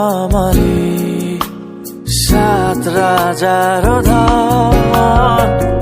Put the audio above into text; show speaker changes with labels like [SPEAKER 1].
[SPEAKER 1] আমারি সাত রাজার ধন